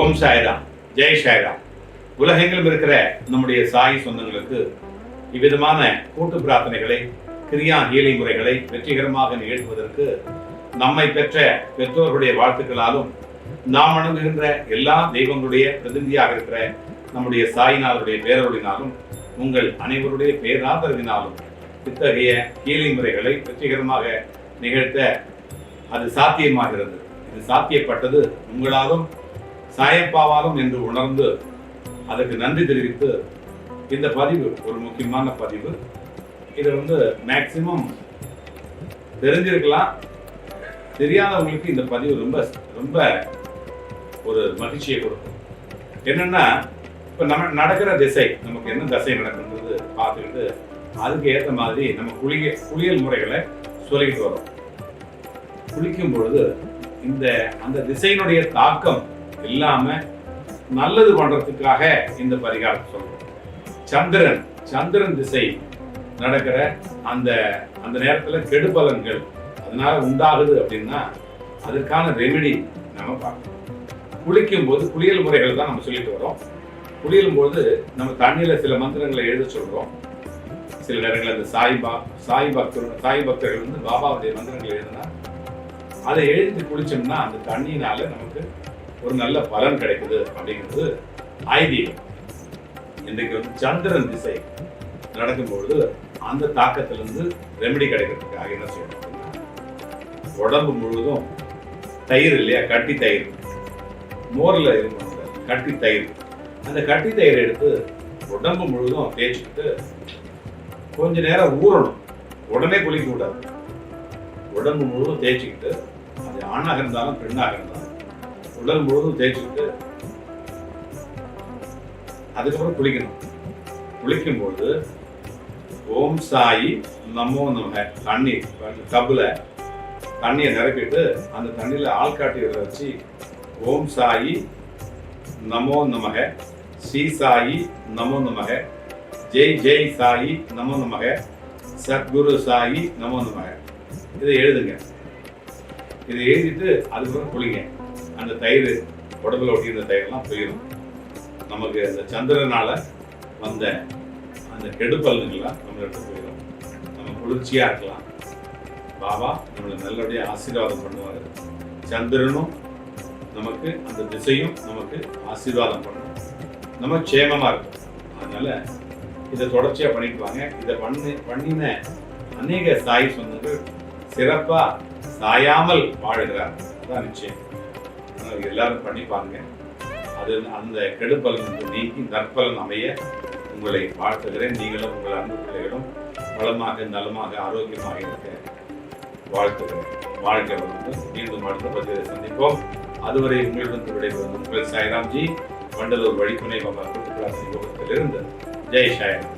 ஓம் சாய்ராம் ஜெய் சாய்ராம். உலகெங்கிலும் இருக்கிற நம்முடைய சாய் சொந்தங்களுக்கு இவ்விதமான கூட்டு பிரார்த்தனைகளை கிரியா ஹீலை முறைகளை வெற்றிகரமாக நிகழ்த்துவதற்கு நம்மை பெற்ற பெற்றோர்களுடைய வாழ்த்துக்களாலும் நாம் வணங்குகின்ற எல்லா தெய்வங்களுடைய பிரதிநிதியாக இருக்கிற நம்முடைய சாயினாருடைய பேரருளினாலும் உங்கள் அனைவருடைய பேராதரவினாலும் இத்தகைய கீழை முறைகளை வெற்றிகரமாக நிகழ்த்த அது சாத்தியமாகிறது. இது சாத்தியப்பட்டது உங்களாலும் சாயப்பாவாலும் என்று உணர்ந்து அதற்கு நன்றி தெரிவித்து இந்த பதிவு ஒரு முக்கியமான பதிவு. இது வந்து மேக்சிமம் தெரிஞ்சிருக்கலாம். தெரியாதவங்களுக்கு இந்த பதிவு ரொம்ப ரொம்ப ஒரு மகிழ்ச்சியை கொடுக்கும். என்னன்னா இப்போ நம்ம நடக்கிற திசை நமக்கு என்ன திசை நடக்குன்றது பார்த்துக்கிட்டு அதுக்கு ஏற்ற மாதிரி நம்ம குளிய குளியல் முறைகளை சொல்லிக்கிட்டு வரோம். குளிக்கும் பொழுது இந்த அந்த திசையினுடைய தாக்கம் இல்லாம நல்லது பண்றதுக்காக இந்த பரிகாரத்தை சொல்றோம். சந்திரன் சந்திரன் திசை நடக்கிற அந்த அந்த நேரத்துல கெடுபலன்கள் அதனால உண்டாகுது அப்படின்னா அதற்கான ரெமெடி நம்ம பார்க்கணும். குளிக்கும் போது குளியல் முறைகள் தான் நம்ம சொல்லிட்டு வரோம். குளியலும் போது நம்ம தண்ணியில சில மந்திரங்களை எழுத சொல்றோம். சில நேரங்களில் அந்த சாய்பா சாய் பக்தர் சாய் பக்தர்கள் வந்து பாபாவுடைய மந்திரங்கள் எழுதினா அதை எழுதி குளிச்சோம்னா அந்த தண்ணியினால நமக்கு ஒரு நல்ல பலன் கிடைக்குது அப்படிங்கிறது ஐதீகம். இன்றைக்கு வந்து சந்திரன் திசை நடக்கும்பொழுது அந்த தாக்கத்திலிருந்து ரெமெடி கிடைக்கிறதுக்காக என்ன செய்யணும்? உடம்பு முழுவதும் தயிர் இல்லையா? கட்டி தயிர். மோரில் இருக்கும் கட்டி தயிர். அந்த கட்டி தயிர் எடுத்து உடம்பு முழுவதும் தேய்ச்சிக்கிட்டு கொஞ்ச நேரம் ஊறணும். உடனே குளிக்க கூடாது. உடம்பு முழுவதும் தேய்ச்சிக்கிட்டு அது ஆணாக இருந்தாலும் பெண்ணாக இருந்தாலும் உடல் முழுவதும் தேய்ச்சிட்டு அதுக்கப்புறம் குளிக்கணும். குளிக்கும்போது ஓம் சாயி நமோ நம தண்ணீர் கப்புல தண்ணியை நிரப்பிட்டு அந்த தண்ணியில் ஆள்காட்டி வச்சு ஓம் சாயி நமோ நமக. ஸ்ரீ சாயி நமோ நமக. ஜெய் ஜெய் சாயி நமோ நமக. சத்குரு சாயி நமோ நமக. இதை எழுதுங்க. இதை எழுதிட்டு அதுக்கப்புறம் குளிங்க. அந்த தயிர் உடம்புல ஒட்டியிருந்த தயிரெல்லாம் போயிடும் நமக்கு அந்த சந்திரனால் வந்த அந்த கெடுபலன்கள்லாம் நம்ம போயிடும் நம்ம குளிர்ச்சியாக இருக்கலாம். பாபா நம்மளை நல்லபடியாக ஆசீர்வாதம் பண்ணுவார். சந்திரனும் நமக்கு அந்த திசையும் நமக்கு ஆசீர்வாதம் பண்ணும். நம்ம க்ஷேமமாக இருக்கும். அதனால் இதை தொடர்ச்சியாக பண்ணிக்குவாங்க இதை பண்ணி பண்ணின அநேக சாய் சொன்னது சிறப்பாக சாயாமல் வாழுகிறார் அதான் நிச்சயம். எல்லாரும் பண்ணி பாருங்க. அது அந்த கெடுபலன் வந்து நீக்கி நற்பலன் அமைய உங்களை வாழ்த்துகிறேன். நீங்களும் உங்கள் அன்பு பிள்ளைகளும் வளமாக நலமாக ஆரோக்கியமாக இருக்க வாழ்த்துகிறேன். வாழ்க்கை வந்து மீண்டும் அடுத்த பதிவை சந்திப்போம். அதுவரை உங்களிடம் விடைபெறும் உங்கள் சாய்ராம்ஜி. வண்டலூர் வழித்துணை பாபா கூட்டுக்கலாசி யோகத்திலிருந்து. ஜெய் சாயராம்.